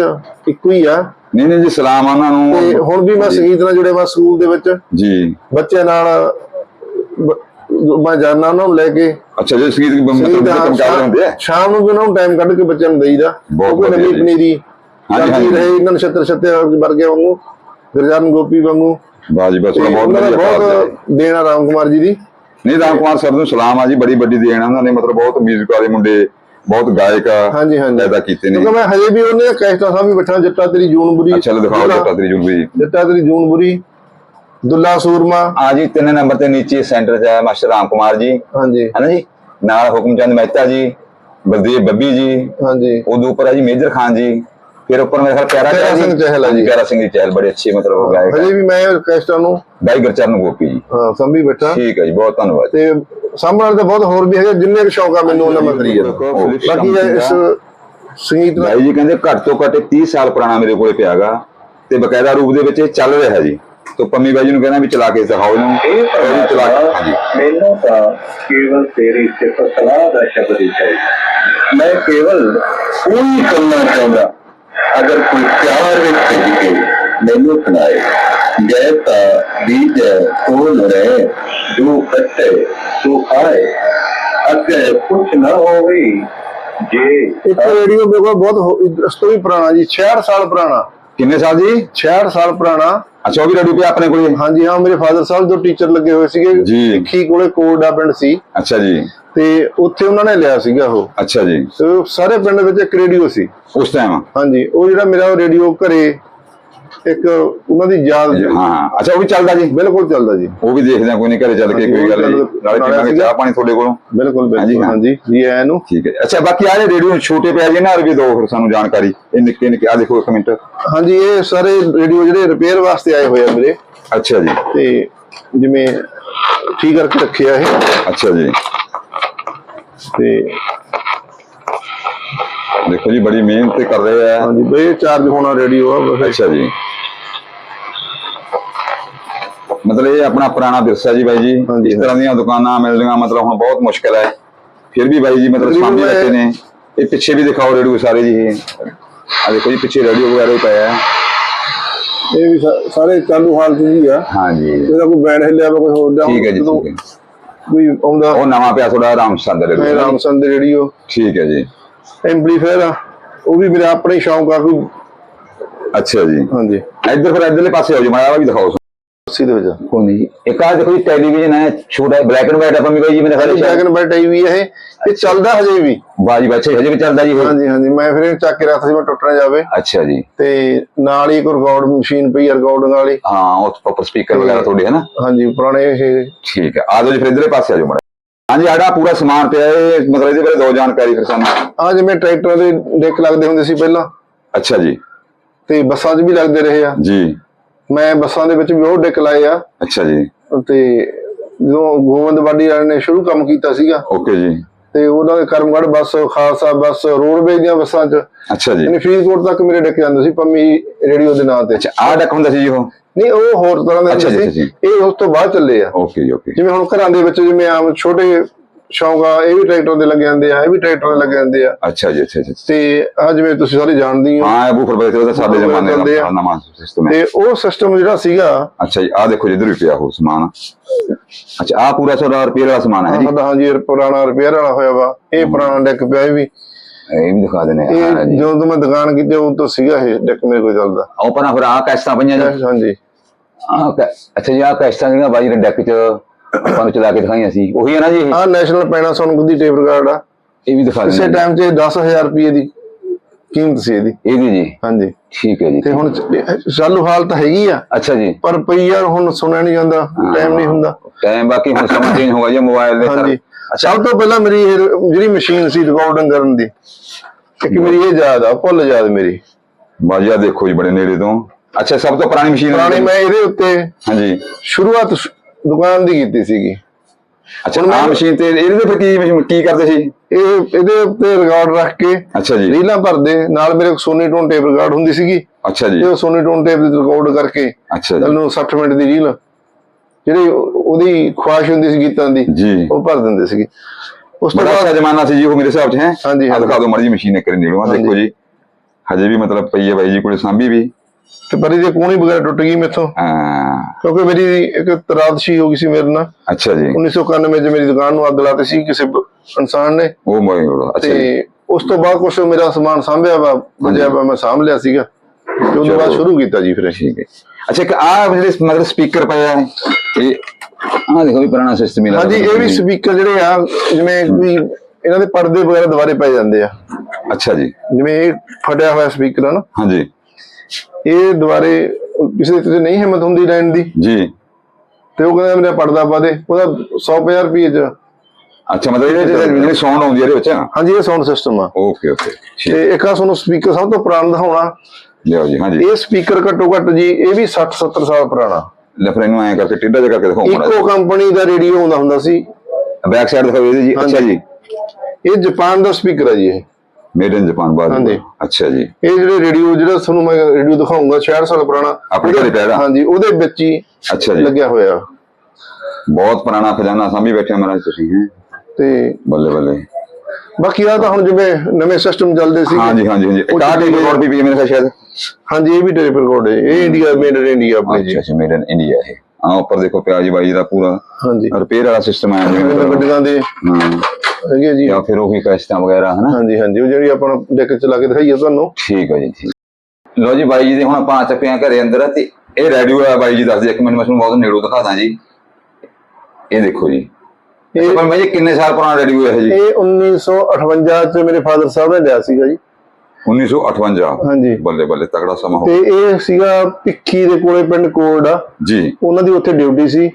Speaker 2: ਇੱਕੋ ਹੀ ਆ।
Speaker 1: ਨਹੀਂ ਨਹੀਂ ਜੀ ਸਲਾਮ ਆ ਉਹਨਾਂ ਨੂੰ।
Speaker 2: ਤੇ ਹੁਣ ਵੀ ਮੈਂ ਸੰਗੀਤ ਨਾਲ ਜੁੜੇ ਮੈਂ ਸਕੂਲ ਦੇ ਵਿੱਚ
Speaker 1: ਜੀ।
Speaker 2: ਬੱਚਿਆਂ ਨਾਲ ਮੈਂ ਜਾਣਾ ਉਹਨਾਂ ਨੂੰ ਲੈ ਕੇ।
Speaker 1: ਅੱਛਾ ਜੀ ਸੰਗੀਤ ਕੰਮ ਕਰਦੇ ਹੁੰਦੇ ਆ
Speaker 2: ਸ਼ਾਮ ਨੂੰ ਵੀ ਉਹਨਾਂ ਨੂੰ ਟਾਈਮ ਕੱਢ ਕੇ ਬੱਚਿਆਂ ਨੂੰ ਦੇਈਦਾ।
Speaker 1: ਵਧੀਆ
Speaker 2: ਨਵੀਂ। ਪਨੀਰੀ
Speaker 1: ਹਾਂਜੀ, ਹਾਂਜੀ।
Speaker 2: ਰਹੇ ਇਹਨਾਂ ਨਛੱਤਰ ਛੱਤੇ ਵਰਗੇ ਵਾਂਗੂ ਗੁਰਜਰਨ ਗੋਪੀ ਵਾਂਗੂ।
Speaker 1: ਬਾਜੀ ਬਸ ਬਹੁਤ
Speaker 2: ਉਹਨਾਂ ਦਾ
Speaker 1: ਵਧੀਆ ਕਾਰਜ ਹੈ।
Speaker 2: ਬਹੁਤ ਦੇਣਾ ਰਾਮ ਕੁਮਾਰ ਜੀ ਦੀ।
Speaker 1: ਨਹੀਂ ਰਾਮ ਕੁਮਾਰ ਸਰ ਨੂੰ ਸਲਾਮ ਆ ਜੀ ਬੜੀ ਵੱਡੀ ਦੇਣ ਆ। ਉਹਨਾਂ ਨੇ ਮਤਲਬ ਬਹੁਤ ਮਿਊਜ਼ਿਕ ਵਾਲੇ ਮੁੰਡੇ ਬਹੁਤ ਗਾਇਕ
Speaker 2: ਹਾਂਜੀ ਹਾਂਜੀ।
Speaker 1: ਪੈਦਾ ਕੀਤੇ ਨੇ।
Speaker 2: ਕਿਉਂਕਿ ਮੈਂ ਹਜੇ ਵੀ ਉਹਨੇ ਕੈਸਟਾ ਸਾਹਿਬ ਵੀ ਬੈਠਾ ਜੱਟਾ ਤੇਰੀ ਜੂਨ ਬੁਰੀ।
Speaker 1: ਅੱਛਾ ਲੋ ਦਿਖਾਓ ਜੱਟਾ ਤੇਰੀ ਜੁਲਵੀ
Speaker 2: ਜੱਟਾ ਤੇਰੀ ਜੂਨ ਬੁਰੀ। ਦੁੱਲਾ ਸੂਰਮਾ।
Speaker 1: ਆ ਜੀ ਤਿੰਨ ਨੰਬਰ ਤੇ ਨੀਚੇ ਸੈਂਟਰ 'ਚ ਹੈ ਮਾਸਟਰ ਰਾਮ ਕੁਮਾਰ ਜੀ।
Speaker 2: ਹਾਂਜੀ।
Speaker 1: ਹੈ ਨਾ ਜੀ? ਨਾਲ ਹੁਕਮਚੰਦ ਮਹਿਤਾ ਜੀ ਬਲਦੇਵ ਬੱਬੀ ਜੀ।
Speaker 2: ਹਾਂਜੀ।
Speaker 1: ਉਹਦੇ ਉੱਪਰ ਹੈ ਜੀ ਮੇਜਰ ਖਾਨ ਜੀ। ਫਿਰ ਉੱਪਰ ਮੇਰੇ ਖਿਆਲ ਪਿਆਰਾ
Speaker 2: ਪਿਆਰਾ ਸਿੰਘ ਚਹਿਲ ਆ ਜੀ।
Speaker 1: ਪਿਆਰਾ ਸਿੰਘ ਜੀ ਚਹਿਲ ਬੜੇ ਅੱਛੇ ਮਤਲਬ ਗਾਇਕ
Speaker 2: ਹਜੇ ਵੀ ਮੈਂ ਕੈਸਟਾ ਨੂੰ
Speaker 1: ਗਾਈ ਗੁਰਚਰਨ ਗੋਪੀ ਜੀ।
Speaker 2: ਹਾਂ, ਸੰਭੀ ਬੈਠਾ
Speaker 1: ਠੀਕ ਹੈ ਜੀ ਬਹੁਤ ਧੰਨਵਾਦ
Speaker 2: ਤੇ ਸਾਹਮਣੇ ਤੇ ਬਹੁਤ ਹੋਰ ਵੀ ਹੈਗੇ ਜਿੰਨੇ ਕੁ ਸ਼ੌਕ ਆ ਮੈਨੂੰ ਉਹਨਾਂ ਮੈਂ ਕਰੀ ਜਾਂਦਾ ਬਾਕੀ ਇਸ ਸੰਗੀਤ
Speaker 1: ਭਾਈ ਜੀ ਕਹਿੰਦੇ ਘੱਟ ਤੋਂ ਘੱਟ ਇਹ 30 ਸਾਲ ਪੁਰਾਣਾ ਮੇਰੇ ਕੋਲੇ ਪਿਆਗਾ। ਤੇ ਬਕਾਇਦਾ ਰੂਪ ਦੇ ਵਿੱਚ ਇਹ ਚੱਲ ਰਿਹਾ ਜੀ। ਤੋਂ ਪੰਮੀ ਬਾਈ ਜੀ ਨੂੰ ਕਹਿੰਦਾ ਵੀ ਚਲਾ ਕੇ ਦਿਖਾਓ ਇਹਨੂੰ।
Speaker 3: ਇਹ
Speaker 1: ਉਹ ਚਲਾ ਕੇ
Speaker 3: ਮੈਨੂੰ ਤਾਂ ਕੇਵਲ ਤੇਰੀ ਸਿਫਤ ਸਲਾਹ ਦਾ ਸ਼ਬਦ ਹੀ ਚਾਹੀਦਾ। ਮੈਂ ਕੇਵਲ ਕੋਈ ਕਰਨਾ ਚਾਹੁੰਦਾ। ਅਗਰ ਕੋਈ ਪਿਆਰ ਵਿੱਚ ਭਿੱਜ ਕੇ ਮੈਨੂੰ ਸੁਣਾਏ ਜੈ ਤਾਂ ਬੀਜ ਕੋਲ ਰਹੇ ਜੋ ਕੱਟੇ ਤੂੰ ਆਏ। ਅਗਰ ਕੁਛ ਨਾ ਹੋਵੇ ਜੇ
Speaker 2: ਇੱਕ ਰੇਡੀਓ ਮੇਰੇ ਕੋਲ ਬਹੁਤ ਇਸ ਤੋਂ ਵੀ ਪੁਰਾਣਾ ਜੀ 66 ਸਾਲ ਪੁਰਾਣਾ।
Speaker 1: ਕਿੰਨੇ ਸਾਲ ਜੀ?
Speaker 2: 66 ਸਾਲ ਪੁਰਾਣਾ।
Speaker 1: ਅੱਛਾ ਉਹ ਵੀ ਰੈਡੀ ਪਿਆ ਆਪਣੇ ਕੋਲੇ?
Speaker 2: ਹਾਂਜੀ ਹਾਂ ਮੇਰੇ ਫਾਦਰ ਸਾਹਿਬ ਜੋ ਟੀਚਰ ਲੱਗੇ ਹੋਏ ਸੀਗੇ
Speaker 1: ਜੀ।
Speaker 2: ਸਿੱਖੀ ਕੋਲੇ ਕੋਡਾ ਪਿੰਡ ਸੀ।
Speaker 1: ਅੱਛਾ ਜੀ।
Speaker 2: ਤੇ ਉੱਥੇ ਉਹਨਾਂ ਨੇ ਲਿਆ ਸੀਗਾ ਉਹ।
Speaker 1: ਅੱਛਾ ਜੀ।
Speaker 2: ਤੇ ਉਹ ਸਾਰੇ ਪਿੰਡ ਵਿੱਚ ਇੱਕ ਰੇਡੀਓ ਸੀ।
Speaker 1: ਉਸ ਟਾਈਮ
Speaker 2: ਹਾਂਜੀ ਉਹ ਜਿਹੜਾ ਮੇਰਾ ਰੇਡੀਓ ਘਰੇ ਇੱਕ ਉਹਨਾਂ ਦੀ ਯਾਦ
Speaker 1: ਹਾਂ ਅੱਛਾ ਉਹ ਵੀ ਚੱਲਦਾ ਜੀ?
Speaker 2: ਬਿਲਕੁਲ ਚੱਲਦਾ ਜੀ।
Speaker 1: ਉਹ ਵੀ ਦੇਖਦੇ ਆ ਕੋਈ ਨਹੀਂ ਘਰੇ ਚੱਲ ਕੇ ਕੋਈ ਗੱਲ ਨਹੀਂ।
Speaker 2: ਉਹ
Speaker 1: ਨਾਲੇ ਪੀਵਾਂਗੇ ਚਾਹ ਪਾਣੀ ਤੁਹਾਡੇ ਕੋਲੋਂ।
Speaker 2: ਬਿਲਕੁਲ ਬਿਲਕੁਲ। ਹਾਂਜੀ ਜੀ ਆਇਆਂ ਨੂੰ।
Speaker 1: ਠੀਕ ਹੈ। ਅੱਛਾ ਬਾਕੀ ਆਹ ਰੇਡੀਓ ਛੋਟੇ ਪਿਆ ਜੀ ਨਾ ਵੀ ਦੋ ਫਿਰ ਸਾਨੂੰ ਜਾਣਕਾਰੀ। ਇਹ ਨਿੱਕੇ ਨਿੱਕੇ ਆ ਦੇਖੋ ਇੱਕ ਮਿੰਟ।
Speaker 2: ਹਾਂਜੀ ਇਹ ਸਾਰੇ ਰੇਡੀਓ ਜਿਹੜੇ ਰਿਪੇਅਰ ਵਾਸਤੇ ਆਏ ਹੋਏ ਆ ਮੇਰੇ।
Speaker 1: ਅੱਛਾ ਜੀ।
Speaker 2: ਤੇ ਜਿਵੇਂ ਠੀਕ ਕਰਕੇ ਰੱਖਿਆ ਇਹ।
Speaker 1: ਅੱਛਾ ਜੀ।
Speaker 2: ਤੇ
Speaker 1: ਦੇਖੋ ਜੀ ਬੜੀ ਮਿਹਨਤ ਕਰ ਰਹੇ ਆ।
Speaker 2: ਹਾਂਜੀ ਬਈ ਚਾਰਜ ਹੋਣਾ ਰੇਡੀਓ ਆ ਬਸ।
Speaker 1: ਅੱਛਾ ਜੀ। ਮਤਲਬ ਇਹ ਆਪਣਾ ਪੁਰਾਣਾ ਵਿਰਸਾ ਜੀ ਬਾਈ ਜੀ। ਇਸ ਤਰ੍ਹਾਂ ਦੀਆਂ ਦੁਕਾਨਾਂ ਮਿਲਦੀਆਂ ਮਤਲਬ ਹੁਣ ਬਹੁਤ ਮੁਸ਼ਕਲ ਹੈ। ਫਿਰ ਵੀ ਬਾਈ ਜੀ ਮਤਲਬ
Speaker 2: ਮੈਂ-
Speaker 1: ਰੱਖੇ ਨੇ। ਇਹ ਪਿੱਛੇ ਵੀ ਦਿਖਾਓ ਰੇਡੀਓ ਸਾਰੇ ਜੀ। ਇਹ ਆ ਦੇਖੋ ਜੀ ਪਿੱਛੇ ਰੇਡੀਓ ਵਗੈਰਾ ਹੀ ਪਿਆ ਹੈ
Speaker 2: ਇਹ ਵੀ ਸਾਰੇ ਚਾਲੂ ਹਾਲਤ ਜੀ ਆ।
Speaker 1: ਹਾਂਜੀ।
Speaker 2: ਇਹਦਾ ਕੋਈ ਬੈਂਡ ਹਿੱਲਿਆ ਕੋਈ ਹੋਰ ਜਾਂ
Speaker 1: ਠੀਕ ਹੈ ਜੀ
Speaker 2: ਕੋਈ ਆਉਂਦਾ?
Speaker 1: ਉਹ ਨਵਾਂ ਪਿਆ ਥੋੜਾ ਆਰਾਮ ਸੰਦ
Speaker 2: ਮੈਂ
Speaker 1: ਰੇਡੀਓ
Speaker 2: ਰਾਮਸੰਦ ਰੇਡੀਓ
Speaker 1: ਠੀਕ ਹੈ ਜੀ।
Speaker 2: ਐਂਪਲੀਫਾਇਰ ਆ। ਉਹ ਵੀ ਮੇਰਾ ਆਪਣਾ ਸ਼ੌਂਕ ਆ ਕੋਈ।
Speaker 1: ਅੱਛਾ ਜੀ।
Speaker 2: ਹਾਂਜੀ।
Speaker 1: ਇੱਧਰ ਫਿਰ ਇੱਧਰਲੇ ਪਾਸੇ ਹੋ ਜੀ ਮਾੜਾ ਵੀ ਦਿਖਾਓ
Speaker 2: 80 ਦੇ ਵਿੱਚ?
Speaker 1: ਕੋਈ ਨਹੀਂ ਇੱਕ ਆ ਦੇਖੋ ਜੀ ਟੈਲੀਵਿਜ਼ਨ ਹੈ ਛੋਟਾ ਬਲੈਕ ਐਂਡ ਵਾਈਟ ਆ ਪੰਮੀ ਬਾਈ ਜੀ ਮੇਰੇ ਖਿਆਲ
Speaker 2: ਬਲੈਕ ਐਂਡ ਵਾਈਟ ਟੀਵੀ ਇਹ ਇਹ ਚੱਲਦਾ ਹਜੇ ਵੀ।
Speaker 1: ਬਾਜੀ ਬੱਚੇ ਹਜੇ ਵੀ ਚੱਲਦਾ ਜੀ ਇਹ?
Speaker 2: ਹਾਂਜੀ ਹਾਂਜੀ ਮੈਂ ਫਿਰ ਇਹ ਚੱਕ ਕੇ ਰੱਖ ਸੀ ਮੈਂ ਟੁੱਟ ਨਾ ਜਾਵੇ।
Speaker 1: ਅੱਛਾ ਜੀ।
Speaker 2: ਤੇ ਨਾਲ ਹੀ ਇੱਕ ਰਿਕਾਰਡ ਮਸ਼ੀਨ ਪਈ ਰਿਕਾਰਡਿੰਗ ਵਾਲੀ।
Speaker 1: ਹਾਂ ਉਹ ਪ੍ਰੋਪਰ ਸਪੀਕਰ ਵਗੈਰਾ ਤੁਹਾਡੇ ਹੈ ਨਾ?
Speaker 2: ਹਾਂਜੀ ਪੁਰਾਣੇ ਇਹ।
Speaker 1: ਠੀਕ ਹੈ। ਆ ਜੀ ਫਿਰ ਇਧਰਲੇ ਪਾਸੇ ਆ ਜਾਓ ਮਾੜਾ ਹਾਂਜੀ ਆੜਾ ਪੂਰਾ ਸਮਾਨ ਪਿਆ ਹੈ ਮਤਲਬ ਇਹਦੇ ਬਾਰੇ ਦੋ ਜਾਣਕਾਰੀ ਫਿਰ ਸਾਨੂੰ।
Speaker 2: ਆ ਜਿਵੇਂ ਟਰੈਕਟਰਾਂ ਦੇ ਡੈਕ ਲੱਗਦੇ ਹੁੰਦੇ ਸੀ ਪਹਿਲਾਂ।
Speaker 1: ਅੱਛਾ ਜੀ।
Speaker 2: ਤੇ ਬੱਸਾਂ 'ਚ ਵੀ ਲੱਗਦੇ ਰਹੇ ਆ।
Speaker 1: ਜੀ।
Speaker 2: ਮੈਂ ਬੱਸਾਂ ਦੇ ਵਿੱਚ ਵੀ ਉਹ ਡੈਕ ਲਾਏ ਆ।
Speaker 1: ਅੱਛਾ ਜੀ।
Speaker 2: ਤੇ ਜਦੋਂ ਗੋਬਿੰਦਵਾੜੀ ਵਾਲੇ ਨੇ ਸ਼ੁਰੂ ਕੰਮ ਕੀਤਾ ਸੀਗਾ।
Speaker 1: ਓਕੇ ਜੀ।
Speaker 2: ਤੇ ਉਹਨਾਂ ਦੇ ਕਰਮਗੜ੍ਹ ਬੱਸ ਖਾਲਸਾ ਬੱਸ ਰੋਡਵੇਜ ਦੀਆਂ ਬੱਸਾਂ 'ਚ
Speaker 1: ਅੱਛਾ ਜੀ।
Speaker 2: ਯਾਨੀ ਫਰੀਦਕੋਟ ਤੱਕ ਮੇਰੇ ਡੱਕੇ ਜਾਂਦੇ ਸੀ ਪੰਮੀ ਰੇਡੀਓ ਦੇ ਨਾਂ ਤੇ।
Speaker 1: ਅੱਛਾ ਆਹ ਡੱਕ ਹੁੰਦਾ ਸੀ ਜੀ ਉਹ?
Speaker 2: ਨਹੀਂ ਉਹ ਹੋਰ ਤਰ੍ਹਾਂ ਦੇ ਸੀ। ਇਹ ਉਸ ਤੋਂ ਬਾਅਦ ਚੱਲੇ ਆ।
Speaker 1: ਓਕੇ ਜੀ ਓਕੇ।
Speaker 2: ਜਿਵੇਂ ਹੁਣ ਘਰਾਂ ਦੇ ਵਿੱਚ ਜਿਵੇਂ ਆਮ ਛੋਟੇ ਸ਼ੌਂਕ ਆ ਇਹ ਵੀ ਟਰੈਕਟਰ ਦੇ ਲੱਗੇ ਜਾਂਦੇ ਆ ਇਹ ਵੀ ਟਰੈਕਟਰ ਦੇ ਲੱਗੇ ਜਾਂਦੇ ਆ।
Speaker 1: ਅੱਛਾ ਜੀ ਅੱਛਾ ਅੱਛਾ।
Speaker 2: ਤੇ ਆ ਜਿਵੇਂ ਤੁਸੀਂ ਸਾਰੇ ਜਾਣਦੇ ਹੀ ਹੋ।
Speaker 1: ਹਾਂ ਇਹ ਬੂਫਰ ਬੈਠੇ ਉਹਦਾ ਸਾਡੇ ਜ਼ਮਾਨੇ ਦਾ
Speaker 2: ਆ।
Speaker 1: ਨਵਾਂ ਸਿਸਟਮ ਹੈ।
Speaker 2: ਤੇ ਉਹ ਸਿਸਟਮ ਜਿਹੜਾ ਸੀਗਾ
Speaker 1: ਅੱਛਾ ਜੀ ਆਹ ਦੇਖੋ ਜੀ ਇੱਧਰ ਵੀ ਪਿਆ ਹੋ ਸਮਾਨ। ਅੱਛਾ ਆਹ ਪੂਰਾ ਤੁਹਾਡਾ ਰਿਪੇਅਰ ਵਾਲਾ ਸਮਾਨ ਹੈ ਜੀ?
Speaker 2: ਹਾਂਜੀ ਇਹ ਪੁਰਾਣਾ ਰਿਪੇਅਰ ਵਾਲਾ ਹੋਇਆ ਵਾ। ਇਹ ਪੁਰਾਣਾ ਡੈਕ ਪਿਆ ਵੀ।
Speaker 1: ਇਹ ਵੀ ਦਿਖਾ ਦਿੰਦੇ ਆ ਹਾਂ ਜੀ।
Speaker 2: ਜਦੋਂ ਤੋਂ ਮੈਂ ਦੁਕਾਨ ਕੀਤੀ ਉਹ ਤੋਂ ਸੀਗਾ ਇਹ ਡੈਕ ਮੇਰੇ ਕੋਲ ਚੱਲਦਾ।
Speaker 1: ਉਹ ਪਰ ਫਿਰ ਆਹ ਕੈਸਟਾਂ ਪਈਆਂ ਜੀ? ਆਹ ਕੈ- ਅੱਛਾ ਜੀ ਆਹ ਕੈਸਟਾਂ ਜਿਹੜੀਆਂ ਬਾਜੀ ਦੇ ਡੈਕ 'ਚ ਆਪਾਂ ਨੂੰ ਚਲਾ ਕੇ ਦਿਖਾਈਆਂ ਸੀ। ਉਹੀ ਹੈ ਨਾ ਜੀ ਇਹ?
Speaker 2: ਆਹ ਨੈਸ਼ਨਲ ਪੈਨਾਸੋਨਿਕ ਦੀ ਟੇਪ ਰਿਕਾਰਡ ਆ।
Speaker 1: ਇਹ ਵੀ ਦਿਖਾ
Speaker 2: ਕਿਸੇ
Speaker 1: ਦਿੰਦੇ ਆ।
Speaker 2: ਟਾਈਮ 'ਚ 10000 ਰੁਪਏ ਦੀ ਕੀਮਤ ਸੀ ਇਹਦੀ।
Speaker 1: ਇਹਦੀ ਜੀ।
Speaker 2: ਹਾਂਜੀ।
Speaker 1: ਠੀਕ ਹੈ ਜੀ।
Speaker 2: ਤੇ ਹੁਣ ਚ- ਚਾਲੂ ਹਾਲਤ ਹੈਗੀ ਆ।
Speaker 1: ਅੱਛਾ ਜੀ।
Speaker 2: ਪਰ ਪਈ ਯਾਰ ਹੁਣ ਸੁਣਿਆ ਨਹੀਂ ਜਾਂਦਾ ਟਾਈਮ ਨਹੀਂ ਹੁੰਦਾ।
Speaker 1: ਟਾਈਮ ਬਾਕੀ ਹੁਣ ਸਮਾਂ ਚੇਂਜ ਹੋ ਗਿਆ ਜੀ ਮੋਬਾਈਲ ਦੇ
Speaker 2: ਹਾਂਜੀ। ਸਭ ਤੋਂ ਪਹਿਲਾਂ ਮੇਰੀ ਇਹ ਜਿਹੜੀ ਮਸ਼ੀਨ ਸੀ ਰਿਕਾਰਡਿੰਗ ਕਰਨ ਦੀ ਇੱਕ ਮੇਰੀ ਇਹ ਯਾਦ ਆ ਭੁੱਲ ਯਾਦ ਮੇਰੀ।
Speaker 1: ਬਾਜੀ ਦੇਖੋ ਜੀ ਬੜੇ ਨੇੜੇ ਤੋਂ। ਅੱਛਾ ਸਭ ਤੋਂ ਪੁਰਾਣੀ ਮਸ਼ੀਨ
Speaker 2: ਪੁਰਾਣੀ ਮੈਂ ਇਹਦੇ ਉੱਤੇ
Speaker 1: ਹਾਂਜੀ।
Speaker 2: ਸ਼ੁਰੂਆਤ ਸ਼- ਦੁਕਾਨ ਦੀ ਕੀਤੀ ਸੀਗੀ।
Speaker 1: ਅੱਛਾ ਆਹ ਮਸ਼ੀਨ ਤੇ ਇਹਦੇ ਤੇ ਫਿਰ ਕੀ ਮਸ਼ੀਨ- ਕੀ ਕਰਦੇ ਸੀ?
Speaker 2: ਇਹ ਇਹਦੇ ਉੱਤੇ ਰਿਕਾਰਡ ਰੱਖ ਕੇ
Speaker 1: ਅੱਛਾ ਜੀ।
Speaker 2: ਰੀਲਾਂ ਭਰਦੇ। ਨਾਲ ਮੇਰੇ ਕੋਲ ਸੋਨੀ ਟੋਨ ਟੇਪ ਰਿਕਾਰਡ ਹੁੰਦੀ ਸੀਗੀ।
Speaker 1: ਅੱਛਾ ਜੀ।
Speaker 2: ਤੇ ਉਹ ਸੋਨੀ ਟੋਨ ਟੇਪ ਦੇ ਰਿਕਾਰਡ ਕਰਕੇ
Speaker 1: ਅੱਛਾ ਜੀ।
Speaker 2: ਉਹਨੂੰ 60 ਮਿੰਟ ਦੀ ਰੀਲ ਜਿਹੜੀ ਉਹ- ਉਹਦੀ ਖੁਆਇਸ਼ ਹੁੰਦੀ ਸੀ ਗੀਤਾਂ ਦੀ
Speaker 1: ਜੀ।
Speaker 2: ਉਹ ਭਰ ਦਿੰਦੇ ਸੀਗੇ। ਉਸ ਤੋਂ
Speaker 1: ਬੜਾ
Speaker 2: ਬਾਅਦ
Speaker 1: ਜ਼ਮਾਨਾ ਸੀ ਜੀ ਉਹ ਮੇਰੇ ਹਿਸਾਬ 'ਚ ਹੈ?
Speaker 2: ਹਾਂਜੀ, ਹਾਂਜੀ।
Speaker 1: ਦਿਖਾ ਦਿਓ ਮਰਜ਼ੀ ਮਸ਼ੀਨ ਇੱਕ ਆਹ ਦੇਖੋ ਜੀ। ਹਜੇ ਵੀ ਮਤਲਬ ਪਈ ਹੈ ਬਾਈ ਜੀ ਕੋਲੇ ਸਾਂਭੀ ਵੀ।
Speaker 2: ਤੇ ਪਰ ਇਹਦੀ ਕੋਣੀ ਵਗੈਰਾ ਟੁੱਟ ਗਈ ਮੇਥੋਂ।
Speaker 1: ਹਾਂ।
Speaker 2: ਕਿਉਂਕਿ ਮੇਰੀ ਇੱਕ ਤਰਾਦਸ਼ੀ ਹੋ ਗਈ ਸੀ ਮੇਰੇ ਨਾਲ।
Speaker 1: ਅੱਛਾ ਜੀ।
Speaker 2: 1991 ਚ ਮੇਰੀ ਦੁਕਾਨ ਨੂੰ ਅੱਗ ਲਾਤੀ ਸੀ ਕਿਸੇ ਇਨਸਾਨ ਨੇ।
Speaker 1: ਉਹ ਮਾਈ ਗੋਡ ਅੱਛਾ
Speaker 2: ਤੇ ਉਸ ਤੋਂ ਬਾਅਦ ਕੁਝ ਮੇਰਾ ਸਮਾਨ ਸਾਂਭਿਆ ਵਾ ਬਚਿਆ ਵਾ ਮੈਂ ਸਾਂਭ ਲਿਆ ਸੀਗਾ। ਤੇ ਤੋਂ ਬਾਅਦ। ਸ਼ੁਰੂ ਕੀਤਾ ਜੀ ਫਿਰ
Speaker 1: ਠੀਕ ਹੈ। ਅੱਛਾ ਇੱਕ ਆ ਜਿਹੜੇ ਮਤਲਬ ਸਪੀਕਰ ਪਿਆ ਹੈ ਇਹ ਆਹ ਦੇਖੋ ਵੀ ਪੁਰਾਣਾ ਸਿਸਟਮ ਹੀ ਲੱਗਦਾ।
Speaker 2: ਹਾਂਜੀ ਇਹ ਵੀ ਸਪੀਕਰ ਜਿਹੜੇ ਆ ਜਿਵੇਂ ਵੀ ਇਹਨਾਂ ਦੇ ਪਰਦੇ ਵਗੈਰਾ ਦੁਬਾਰੇ ਪੈ ਜਾਂਦੇ ਆ।
Speaker 1: ਅੱਛਾ ਜੀ।
Speaker 2: ਜਿਵੇਂ ਇਹ ਫਟਿਆ ਹੋਇਆ ਸਪੀਕਰ ਆ ਨਾ।
Speaker 1: ਹਾਂਜੀ।
Speaker 2: ਇਹ ਦੁਬਾਰੇ ਕਿਸੇ ਤੇ ਨਹੀਂ ਹਿੰਮਤ ਹੁੰਦੀ ਲੈਣ ਦੀ।
Speaker 1: ਜੀ।
Speaker 2: ਤੇ ਉਹ ਕਹਿੰਦਾ ਮੇਰਾ ਪਰਦਾ ਪਾ ਦੇ। ਉਹਦਾ 150 ਰੁਪਏ ਚ।
Speaker 1: ਅੱਛਾ ਮਤਲਬ ਇਹ ਜਿਹੜੀ ਸਾਊਂਡ ਆਉਂਦੀ ਹੈ ਇਹਦੇ ਵਿੱਚ?
Speaker 2: ਹਾਂਜੀ ਇਹ ਸਾਊਂਡ ਸਿਸਟਮ ਆ।
Speaker 1: ਓਕੇ ਓਕੇ
Speaker 2: ਤੇ ਇੱਕ ਆ ਤੁਹਾਨੂੰ ਸਪੀਕਰ ਸਭ ਤੋਂ ਪੁਰਾਣਾ ਦਿਖਾਉਣਾ।
Speaker 1: ਲਿਓ ਜੀ ਹਾਂਜੀ।
Speaker 2: ਇਹ ਸਪੀਕਰ ਘੱਟੋ ਘੱਟ ਜੀ ਇਹ ਵੀ 60 70 ਸਾਲ ਪੁਰਾਣਾ।
Speaker 1: ਲੈ ਫਿਰ ਇਹਨੂੰ ਐਂ ਕਰਕੇ ਟੇਢਾ ਜਿਹਾ ਕਰਕੇ ਦਿਖਾਓ
Speaker 2: ਇੱਕੋ ਕੰਪਨੀ ਦਾ ਰੇਡੀਓ ਆਉਂਦਾ ਹੁੰਦਾ ਸੀ।
Speaker 1: ਬੈਕ ਸਾਈਡ ਦਿਖਾਓ ਇਹਦੀ ਜੀ। ਅੱਛਾ ਜੀ।
Speaker 2: ਇਹ ਜਾਪਾਨ ਦਾ ਸਪੀਕਰ ਹੈ ਜੀ ਇਹ।
Speaker 1: ਮੇਡ ਇਨ ਜਾਪਾਨ ਬਾਅਦ
Speaker 2: ਹਾਂਜੀ।
Speaker 1: ਅੱਛਾ ਜੀ।
Speaker 2: ਇਹ ਜਿਹੜੇ ਰੇਡੀਓ ਜਿਹੜਾ ਤੁਹਾਨੂੰ ਮੈਂ ਰੇਡੀਓ ਦਿਖਾਉਂਗਾ 66 ਸਾਲ ਪੁਰਾਣਾ।
Speaker 1: ਆਪਣੇ ਘਰੇ ਪਿਆ?
Speaker 2: ਹਾਂਜੀ ਉਹਦੇ ਵਿੱਚ ਹੀ
Speaker 1: ਅੱਛਾ ਜੀ।
Speaker 2: ਲੱਗਿਆ ਹੋਇਆ।
Speaker 1: ਬਹੁਤ ਪੁਰਾਣਾ ਖਜ਼ਾਨਾ ਸਾਂਭੀ ਬੈਠੇ ਮਹਾਰਾਜ ਤੁਸੀਂ ਹੈ।
Speaker 2: ਤੇ
Speaker 1: ਬੱਲੇ ਬੱਲੇ।
Speaker 2: ਬਾਕੀ ਆ ਤਾਂ ਹੁਣ ਜਿਵੇਂ ਨਵੇਂ ਸਿਸਟਮ ਚੱਲਦੇ ਸੀ
Speaker 1: ਹਾਂਜੀ ਹਾਂਜੀ ਹਾਂਜੀ।
Speaker 2: ਉਹ
Speaker 1: ਇੱਕ ਆਹ
Speaker 2: ਜਿਹੜੇ-
Speaker 1: ਰਿਕਾਰਡ ਵੀ ਪਈ ਹੈ ਮੇਰੇ ਖਿਆਲ ਸ਼ਾਇਦ?
Speaker 2: ਹਾਂਜੀ ਇਹ ਵੀ ਟੇਪ ਰਿਕਾਰਡ ਹੈ। ਇਹ ਇੰਡੀਆ ਮੇਡ ਇਨ ਇੰਡੀਆ ਆਪਣੇ ਜੀ।
Speaker 1: ਅੱਛਾ ਅੱਛਾ ਮੇਡ ਇਨ ਇੰਡੀਆ ਹੈ ਆ ਉੱਪਰ ਦੇਖੋ ਪਿਆ ਜੀ ਬਾਈ ਦਾ ਪੂਰਾ
Speaker 2: ਹਾਂਜੀ।
Speaker 1: ਰਿਪੇਅਰ ਵਾਲਾ ਸਿਸਟਮ ਆਇਆ ਮਤਲਬ
Speaker 2: ਗੱਡੀਆਂ ਦੇ।
Speaker 1: ਹਾਂ।
Speaker 2: ਹੈਗੇ ਜੀ।
Speaker 1: ਜਾਂ ਫਿਰ ਉਹੀ ਕੈਸਟਾਂ ਵਗੈਰਾ ਹਨਾ?
Speaker 2: ਹਾਂਜੀ ਹਾਂਜੀ ਉਹ ਜਿਹੜੀ ਆਪਾਂ ਡੈਕ ਚਲਾ ਕੇ ਦਿਖਾਈਏ ਤੁਹਾਨੂੰ।
Speaker 1: ਠੀਕ ਹੈ ਜੀ ਠੀਕ। ਲੋ ਜੀ ਬਾਈ ਜੀ ਦੇ ਹੁਣ ਆਪਾਂ ਆ ਚੱਕੇ ਆ ਘਰੇ ਅੰਦਰ ਤੇ ਇਹ ਰੇਡੀਓ ਆ ਬਾਈ ਜੀ ਦੱਸਦੇ ਇੱਕ ਮਿੰਟ ਮੈਂ ਤੁਹਾਨੂੰ ਬਹੁਤ ਨੇੜੋਂ ਦਿਖਾ ਦਾਂ ਜੀ। ਇਹ ਦੇਖੋ ਜੀ।
Speaker 2: ਇਹ
Speaker 1: ਇਹ ਮੈਂ ਜੀ ਕਿੰਨੇ ਸਾਲ ਪੁਰਾਣਾ ਰੇਡੀਓ ਹੈ ਜੀ?
Speaker 2: ਇਹ 1958 ਚ ਮੇਰੇ ਫਾਦਰ ਸਾਹਿਬ ਨੇ ਲਿਆ ਸੀਗਾ ਜੀ।
Speaker 1: 1958
Speaker 2: ਹਾਂਜੀ।
Speaker 1: ਬੱਲੇ ਬੱਲੇ ਤਗੜਾ ਸਮਾਂ ਹੋ
Speaker 2: ਤੇ ਇਹ ਸੀਗਾ ਭਿੱਖੀ ਦੇ ਕੋਲੇ ਪਿੰਡ ਕੋਟ ਆ
Speaker 1: ਜੀ।
Speaker 2: ਉਹਨਾਂ ਦੀ ਉੱਥੇ ਡਿਊਟੀ ਸੀ।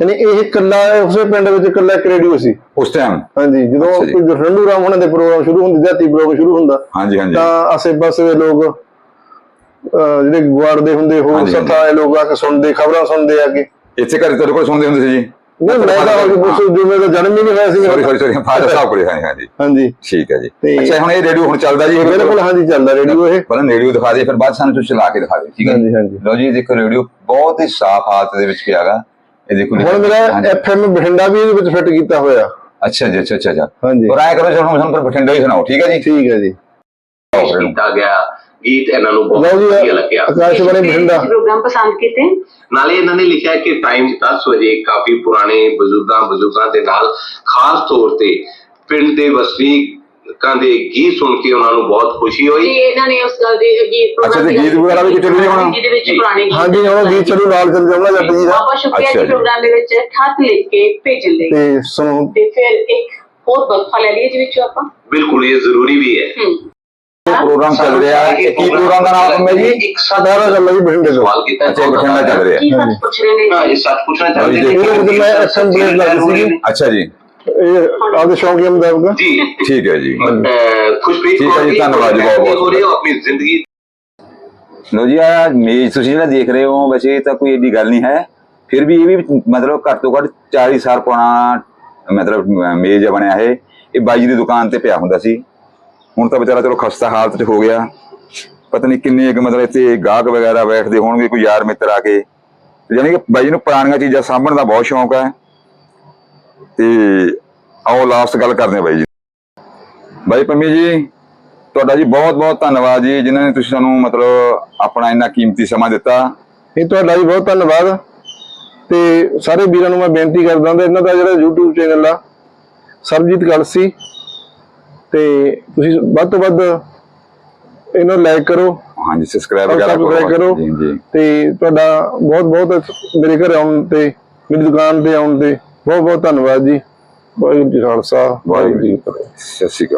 Speaker 2: ਯਾਨੀ ਇਹ ਇਕੱਲਾ ਉਸੇ ਪਿੰਡ ਵਿੱਚ ਇਕੱਲਾ ਇੱਕ ਰੇਡੀਓ ਸੀ।
Speaker 1: ਉਸ ਟਾਈਮ
Speaker 2: ਹਾਂਜੀ ਜਦੋਂ
Speaker 1: ਅੱਛਾ ਜੀ।
Speaker 2: ਕੋਈ ਰੰਡੂ ਰਾਮ ਉਹਨਾਂ ਦੇ ਪ੍ਰੋਗਰਾਮ ਸ਼ੁਰੂ ਹੁੰਦੇ ਜਾਤੀ ਪ੍ਰੋਗਰਾਮ ਸ਼ੁਰੂ ਹੁੰਦਾ
Speaker 1: ਹਾਂਜੀ ਹਾਂਜੀ।
Speaker 2: ਤਾਂ ਆਸੇ-ਪਾਸੇ ਦੇ ਲੋਕ ਅਹ ਜਿਹੜੇ ਗੁਆੜਦੇ ਹੁੰਦੇ ਹੋਰ
Speaker 1: ਹਾਂਜੀ, ਹਾਂਜੀ।
Speaker 2: ਸੱਥਾਂ ਲੋਕ ਆ ਕੇ ਸੁਣਦੇ ਖਬਰਾਂ ਸੁਣਦੇ ਆ ਕੇ।
Speaker 1: ਇੱਥੇ ਘਰੇ ਤੁਹਾਡੇ ਕੋਲ ਸੁਣਦੇ ਹੁੰਦੇ ਸੀ ਜੀ?
Speaker 2: ਨਹੀਂ ਮੈਂ ਤਾਂ ਉਹ ਪੁੱਛ ਜਿਵੇਂ ਦਾ ਜਨਮ ਹੀ ਨਹੀਂ ਹੋਇਆ ਸੀ
Speaker 1: ਸੌਰੀ ਸੌਰੀ ਸੌਰੀ ਫਾਦਰ ਸਾਹਿਬ ਕੋਲੇ ਹਾਂ ਹਾਂਜੀ
Speaker 2: ਹਾਂਜੀ।
Speaker 1: ਠੀਕ ਹੈ ਜੀ।
Speaker 2: ਤੇ-
Speaker 1: ਅੱਛਾ ਹੁਣ ਇਹ ਰੇਡੀਓ ਹੁਣ ਚੱਲਦਾ ਜੀ? ਇਹ
Speaker 2: ਬਿਲਕੁਲ ਹਾਂਜੀ ਚੱਲਦਾ ਰੇਡੀਓ ਇਹ।
Speaker 1: ਪਹਿਲਾਂ ਰੇਡੀਓ ਦਿਖਾ ਦੇ ਫਿਰ ਬਾਅਦ 'ਚ ਸਾਨੂੰ ਤੁਸੀਂ ਚਲਾ ਕੇ ਦਿਖਾ ਦਿਓ ਠੀਕ ਹੈ
Speaker 2: ਹਾਂਜੀ, ਹਾਂਜੀ।
Speaker 1: ਲਓ ਜੀ ਦੇਖੋ ਰੇਡੀਓ ਬਹੁਤ ਹੀ ਸਾਫ਼ ਹਾਲਤ ਦੇ ਵਿੱਚ ਪਿਆਗਾ ਇਹ ਦੇਖੋ
Speaker 2: ਹੁਣ ਮੇਰਾ ਐਫਐਮ ਬਠਿੰਡਾ ਵੀ ਇਹਦੇ ਵਿੱਚ ਫਿੱਟ ਕੀਤਾ ਹੋਇਆ।
Speaker 1: ਅੱਛਾ ਜੀ ਅੱਛਾ ਅੱਛਾ ਅੱਛਾ।
Speaker 2: ਹਾਂਜੀ।
Speaker 1: ਔਰ ਕਰੋ ਚਲੋ ਹੁਣ ਸਾਨੂੰ ਬਠਿੰਡਾ ਹੀ ਸੁਣਾਓ ਠੀਕ ਹੈ ਜੀ?
Speaker 2: ਠੀਕ ਹੈ ਜੀ।
Speaker 3: ਗੀਤ ਵਧੀਆ ਲੱਗਿਆ।
Speaker 4: ਪ੍ਰੋਗਰਾਮ
Speaker 3: ਨਾਲੇ ਇਹਨਾਂ ਨੇ ਲਿਖਿਆ ਕਿ ਵਜੇ ਕਾਫੀ ਪੁਰਾਣੇ ਬਜ਼ੁਰਗਾਂ ਬਜ਼ੁਰਗਾਂ ਦੇ ਨਾਲ ਖਾਸ ਤੌਰ ਤੇ ਪਿੰਡ ਦੇ ਵਸਨੀਕ ਦੇ ਗੀਤ ਸੁਣ ਕੇ ਉਹਨਾਂ ਨੂੰ ਬਹੁਤ ਖੁਸ਼ੀ
Speaker 4: ਜੀ
Speaker 3: ਹੋਈ
Speaker 4: ਇਹਨਾਂ ਨੇ ਉਸ ਗੱਲ ਦੀ ਗੀਤ
Speaker 1: ਅੱਛਾ, ਤੇ ਗੀਤ ਵਗੈਰਾ ਵੀ ਚੱਲੂ ਜੀ ਹੁਣ?
Speaker 4: ਜਿਹਦੇ ਵਿੱਚ ਪੁਰਾਣੇ ਗੀਤ
Speaker 2: ਹਾਂਜੀ ਹੁਣ ਗੀਤ ਚਲੂ ਲਾਲ ਚਲ ਜਾਮਲਾ ਜੱਟ ਜੀ ਦਾ
Speaker 4: ਆਪਾਂ ਸ਼ੁਕਰੀਆ ਜੀ
Speaker 1: ਜੀ।
Speaker 4: ਪ੍ਰੋਗਰਾਮ ਦੇ ਵਿੱਚ ਖਤ ਲਿਖ ਕੇ ਭੇਜਣ ਲਈ।
Speaker 2: ਤੇ ਸੁਣੋ।
Speaker 4: ਤੇ ਫਿਰ ਇੱਕ ਹੋਰ ਵਕਫਾ ਲੈ ਲਈਏ ਜੀ ਵਿੱਚੋਂ ਆਪਾਂ।
Speaker 3: ਬਿਲਕੁਲ ਇਹ ਜ਼ਰੂਰੀ ਵੀ ਹੈ।
Speaker 4: ਹੂੰ।
Speaker 1: ਪ੍ਰੋਗਰਾਮ ਚੱਲ ਰਿਹਾ ਹੈ। ਕੀ ਪ੍ਰੋਗਰਾਮ ਦਾ ਨਾਮ ਹੈ ਜੀ?
Speaker 3: ਇੱਕ
Speaker 2: ਸਾਡਾ ਚੱਲ ਜੀ ਬਠਿੰਡੇ ਤੋਂ।
Speaker 3: ਸਵਾਲ ਕੀਤਾ
Speaker 1: ਅੱਛਾ, ਇਹ ਬਠਿੰਡਾ ਚੱਲ ਰਿਹਾ
Speaker 4: ਕੀ ਸੱਚ ਪੁੱਛ ਰਹੇ ਨੇ?
Speaker 3: ਹਾਂ ਇਹ ਸੱਚ ਪੁੱਛਣਾ ਚਾਹੁੰਦੇ ਨੇ।
Speaker 2: ਮੈਂ ਲਾਈ ਸੀਗੀ।
Speaker 1: ਅੱਛਾ ਜੀ।
Speaker 2: ਇਹ ਆਪਦੇ ਸ਼ੌਂਕੀਆ ਮੁਤਾਬਕ
Speaker 3: ਜੀ।
Speaker 1: ਠੀਕ ਹੈ ਜੀ।
Speaker 3: ਅਹ ਖੁਸ਼ਪ੍ਰੀਤ
Speaker 1: ਠੀਕ ਹੈ ਜੀ, ਧੰਨਵਾਦ ਜੀ, ਬਹੁਤ ਬਹੁਤ
Speaker 3: ਹੋ ਰਹੀ ਹੋ ਆਪਣੀ ਜ਼ਿੰਦਗੀ?
Speaker 1: ਲੋ ਜੀ ਆ ਮੇਜ਼ ਤੁਸੀਂ ਜਿਹੜਾ ਦੇਖ ਰਹੇ ਹੋ ਵੈਸੇ ਇਹ ਤਾਂ ਕੋਈ ਏਡੀ ਗੱਲ ਨਹੀਂ ਹੈ। ਫਿਰ ਵੀ ਇਹ ਵੀ ਮਤਲਬ ਘੱਟ ਤੋਂ ਘੱਟ 40 ਸਾਲ ਪੁਰਾਣਾ ਮਤਲਬ ਮੇਜ਼ ਬਣਿਆ ਹੈ ਇਹ ਬਾਈ ਜੀ ਦੀ ਦੁਕਾਨ ਤੇ ਪਿਆ ਹੁੰਦਾ ਸੀ। ਹੁਣ ਤਾਂ ਵਿਚਾਰਾ ਚਲੋ ਖਸਤਾ ਹਾਲਤ 'ਚ ਹੋ ਗਿਆ। ਪਤਾ ਨਹੀਂ ਕਿੰਨੇ ਕੁ ਮਤਲਬ ਇੱਥੇ ਗਾਹਕ ਵਗੈਰਾ ਬੈਠਦੇ ਹੋਣਗੇ ਕੋਈ ਯਾਰ ਮਿੱਤਰ ਆ ਕੇ। ਯਾਨੀ ਕਿ ਬਾਈ ਜੀ ਨੂੰ ਪੁਰਾਣੀਆਂ ਚੀਜ਼ਾਂ ਸਾਂਭਣ ਦਾ ਬਹੁਤ ਸ਼ੌਂਕ ਹੈ। ਤੇ ਆਓ ਲਾਸਟ ਗੱਲ ਕਰਦੇ ਹਾਂ ਬਾਈ ਜੀ। ਬਾਈ ਪੰਮੀ ਜੀ ਤੁਹਾਡਾ ਜੀ ਬਹੁਤ ਬਹੁਤ ਧੰਨਵਾਦ ਜੀ ਜਿਨ੍ਹਾਂ ਨੇ ਤੁਸੀਂ ਸਾਨੂੰ ਮਤਲਬ ਆਪਣਾ ਇੰਨਾ ਕੀਮਤੀ ਸਮਾਂ ਦਿੱਤਾ।
Speaker 2: ਇਹ ਤੁਹਾਡਾ ਵੀ ਬਹੁਤ ਧੰਨਵਾਦ। ਤੇ ਸਾਰੇ ਵੀਰਾਂ ਨੂੰ ਮੈਂ ਬੇਨਤੀ ਕਰਦਾ ਹਾਂ ਇਹਨਾਂ ਦਾ ਜਿਹੜਾ YouTube ਚੈਨਲ ਆ ਸਰਬਜੀਤ ਗਲਸੀ। ਤੇ ਤੁਸੀਂ ਵੱਧ ਤੋਂ ਵੱਧ ਇਹਨੂੰ ਲਾਈਕ ਕਰੋ।
Speaker 1: ਹਾਂਜੀ ਸਬਸਕ੍ਰਾਈਬ ਵਗੈਰਾ
Speaker 2: ਕਰੋ।
Speaker 1: ਜੀ ਜੀ।
Speaker 2: ਤੇ ਤੁਹਾਡਾ ਬਹੁਤ ਬਹੁਤ ਮੇਰੇ ਘਰ ਆਉਣ ਤੇ ਮੇਰੀ ਦੁਕਾਨ ਤੇ ਆਉਣ ਤੇ ਬਹੁਤ ਬਹੁਤ ਧੰਨਵਾਦ ਜੀ। ਵਾਹਿਗੁਰੂ ਜੀ ਖਾਲਸਾ ਵਾਹਿਗੁਰੂ ਜੀ ਕੀ ਫਤਿਹ।
Speaker 1: ਸਤਿ ਸ਼੍ਰੀ ਅਕਾਲ।